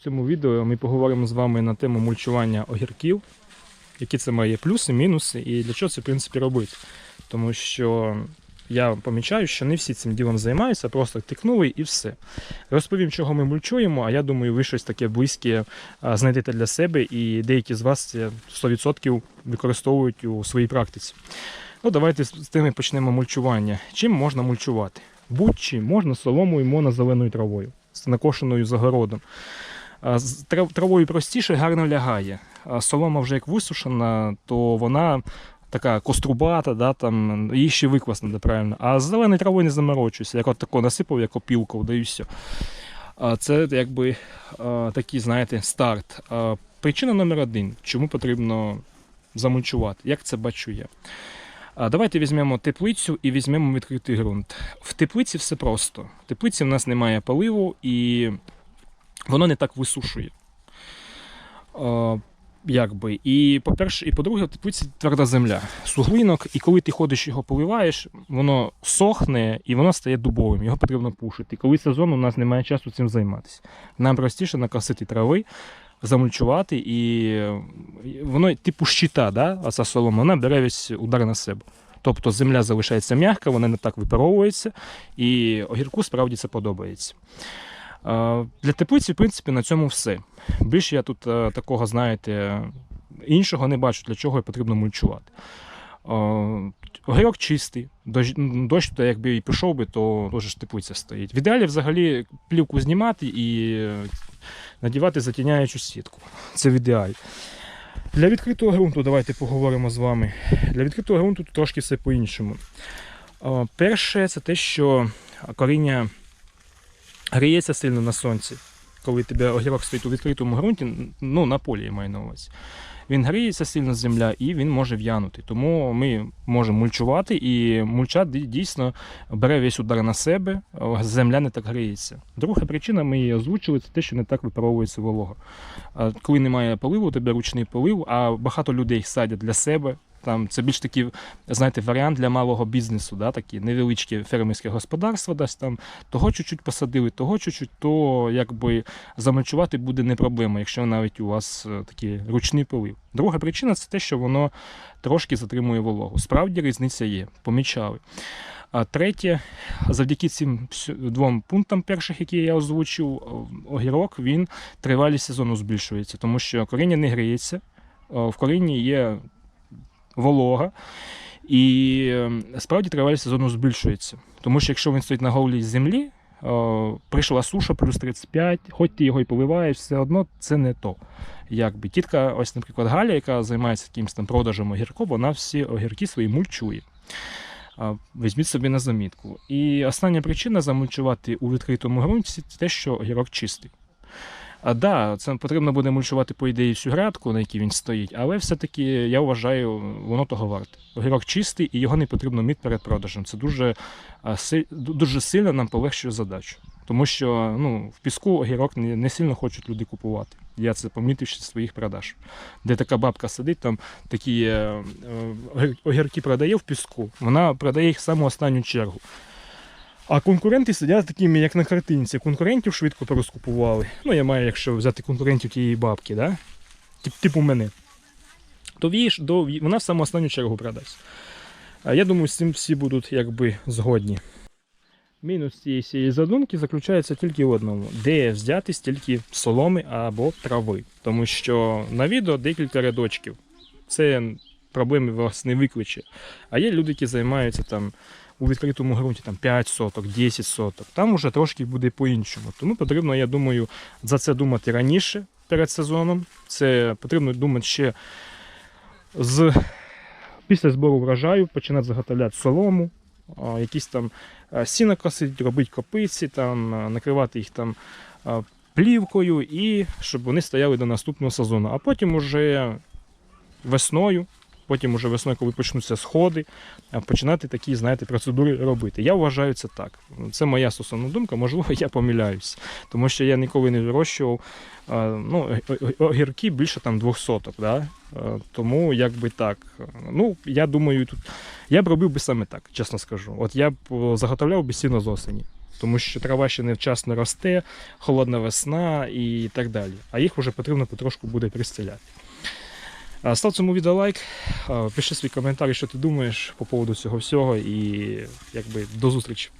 В цьому відео ми поговоримо з вами на тему мульчування огірків, які це має плюси, мінуси і для чого це в принципі робити. Тому що я помічаю, що не всі цим ділом займаються, просто тикнули і все. Розповім, чого ми мульчуємо, а я думаю, ви щось таке близьке знайдете для себе, і деякі з вас це 100% використовують у своїй практиці. Ну, давайте з з тими почнемо мульчування. Чим можна мульчувати? Будь-чим можна соломою, монозеленою травою, з накошеною загородом. З Травою простіше гарно лягає. Солома вже як висушена, то вона така кострубата, да, там, її ще виквасна, де правильно. А з зеленою травою не заморочуйся. Як от тако насипав, як опілку, да все. Це якби такий, знаєте, старт. Причина номер один, чому потрібно замульчувати. Як це бачу я? Давайте візьмемо теплицю і візьмемо відкритий ґрунт. В теплиці все просто. В теплиці в нас немає поливу і воно не так висушує. А, Якби. І по-перше, і по-друге, в тверда земля, суглинок, і коли ти ходиш його поливаєш, воно сохне і воно стає дубовим, його потрібно пушити. Коли сезон, у нас немає часу цим займатися. Нам простіше накосити трави, замульчувати, і воно типу щита, да? оця солома, вона бере весь удар на себе. Тобто земля залишається м'яка, вона не так випаровується, і огірку справді це подобається. Е, Для теплиці, в принципі, на цьому все. Більше я тут е, такого, знаєте, іншого не бачу, для чого потрібно мульчувати. Е, Огірок чистий, дощ, дощ то якби і пішов би, то теж теплиця стоїть. В ідеалі взагалі плівку знімати і надівати затіняючу сітку. Це в ідеалі. Для відкритого ґрунту давайте поговоримо з вами. Для відкритого ґрунту трошки все по-іншому. Перше, це те, що коріння гріється сильно на сонці. Коли тебе огірок стоїть у відкритому ґрунті, ну на полі я маю на увазі. Він гріється сильно земля і він може в'янути. Тому ми можемо мульчувати, і мульча дійсно бере весь удар на себе, земля не так гріється. Друга причина, ми її озвучили, це те, що не так випаровується волога. Коли немає поливу, у тебе ручний полив, а багато людей садять для себе. Там це більш такий, знаєте, варіант для малого бізнесу, да, такі невеличкі фермерське господарство десь там. Того чуть-чуть посадили, того чуть-чуть, то якби замульчувати буде не проблема, якщо навіть у вас е, такий ручний полив. Друга причина це те, що воно трошки затримує вологу. Справді різниця є, помічали. А третє, завдяки цим двом пунктам перших, які я озвучив, огірок він тривалість сезону збільшується, тому що коріння не гріється, в корінні є волога. І е, справді тривалість сезону збільшується. Тому що якщо він стоїть на голій землі, о, прийшла суша плюс 35, хоч ти його і поливаєш, все одно це не то. Якби тітка, ось, наприклад, Галя, яка займається якимось там продажем огірків, вона всі огірки свої мульчує. Візьміть собі на замітку. І остання причина замульчувати у відкритому ґрунті це те, що огірок чистий. А да, це потрібно буде мульчувати, по ідеї, всю грядку, на якій він стоїть, але все-таки я вважаю, воно того варте. Огірок чистий і його не потрібно мити перед продажем. Це дуже, дуже сильно нам полегшує задачу. Тому що ну, в піску огірок не, не сильно хочуть люди купувати. Я це помітив ще з своїх продаж. Де така бабка сидить, там такі е, е, огірки продає в піску, вона продає їх в саму останню чергу. А конкуренти сидять такими, як на картинці. Конкурентів швидко порозкупували. Ну, я маю, якщо взяти конкурентів тієї бабки, да? Тип, типу мене. То віж, до, вона в саму останню чергу продасть. Я думаю, з цим всі будуть якби згодні. Мінус цієї задумки заключається тільки в одному: де взяти стільки соломи або трави. Тому що на відео декілька рядочків. Це проблеми вас не викличе. А є люди, які займаються там у відкритому ґрунті там 5 соток, 10 соток. Там уже трошки буде по-іншому. Тому потрібно, я думаю, за це думати раніше перед сезоном. Це потрібно думати ще з після збору врожаю, починати заготовляти солому, якісь там а, сіно косити, робити копиці, там, накривати їх там плівкою і щоб вони стояли до наступного сезону. А потім уже весною, потім уже весною, коли почнуться сходи, починати такі, знаєте, процедури робити. Я вважаю це так. Це моя стосовна думка, можливо, я помиляюсь, тому що я ніколи не вирощував а, ну, огірки більше там двох соток. Да? Тому якби так. Ну, я думаю, тут я б робив би саме так, чесно скажу. От я б заготовляв би сіно з осені. тому що трава ще невчасно росте, холодна весна і так далі. А їх вже потрібно потрошку буде пристеляти. А, Став цьому відео лайк, пиши свій коментар, що ти думаєш по поводу цього всього, і якби до зустрічі.